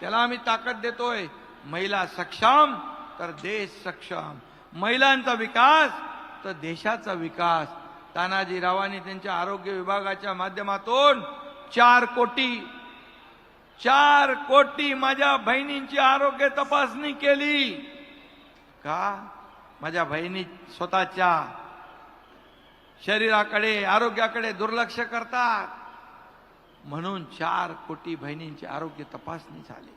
त्याला आम्ही ताकद देतोय. महिला सक्षम तर देश सक्षम. महिलांचा विकास तर देशाचा विकास. तानाजीरावांनी त्यांच्या आरोग्य विभागाच्या माध्यमातून चार कोटी चार कोटी माझ्या बहिणींची आरोग्य तपासणी केली. का? माझ्या बहिणी स्वतःच्या शरीराकडे आरोग्याकडे दुर्लक्ष करतात. म्हणून चार कोटी बहिणींची आरोग्य तपासणी झाली.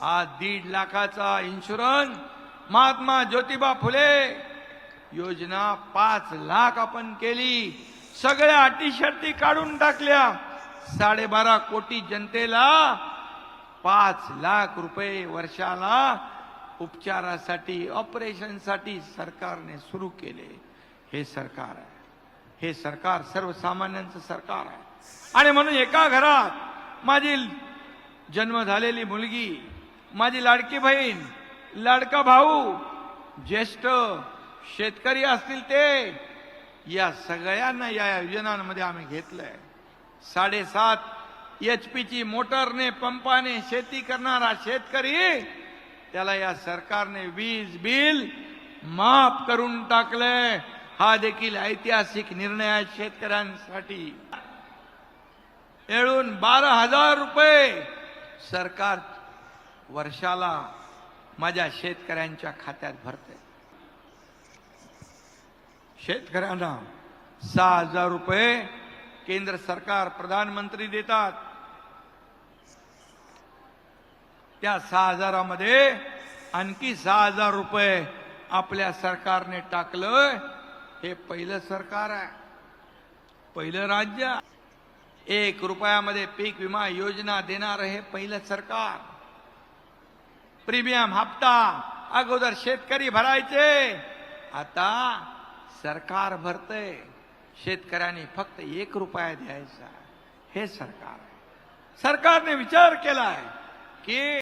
आज दीड लाखाचा इन्शुरन्स महात्मा ज्योतिबा फुले योजना पाच लाख आपण केली. सगळ्या अटी शर्ती काढून टाकल्या. साडेबारा कोटी जनतेला पाच लाख रुपये वर्षाला उपचारासाठी ऑपरेशनसाठी सरकारने सुरू केले. हे सरकार आहे. हे सरकार सर्वसामान्यांचं सरकार आहे. आणि म्हणून एका घरात माझी जन्म झालेली मुलगी माझी लाडकी बहीण लाडका भाऊ ज्येष्ठ शेतकरी असतील ते या सगळ्यांना या योजनांमध्ये आम्ही घेतलंय. साडेसात एच पीची मोटरने पंपाने शेती करणारा शेतकरी त्याला या सरकारने वीज बिल माफ करून टाकलंय. हा देखील ऐतिहासिक निर्णय आहे शेतकऱ्यांसाठी. मिळून बारा हजार रुपये सरकार वर्षाला माझ्या शेतकऱ्यांच्या खात्यात भरते. शेतकऱ्यांना सहा हजार रुपये केंद्र सरकार प्रधानमंत्री देतात. त्या सहा हजारामध्ये आणखी सहा हजार रुपये आपल्या सरकारने टाकलं. हे पहिलं सरकार आहे. पहिलं राज्य एक रुपयामध्ये पीक विमा योजना देणार हे पहिलं सरकार. प्रीमियम हप्ता अगोदर शेतकरी भरायचे. आता सरकार भरते शेतकऱ्यांनी फक्त एक रुपया द्यायचा हे सरकार आहे. सरकारने विचार केलाय की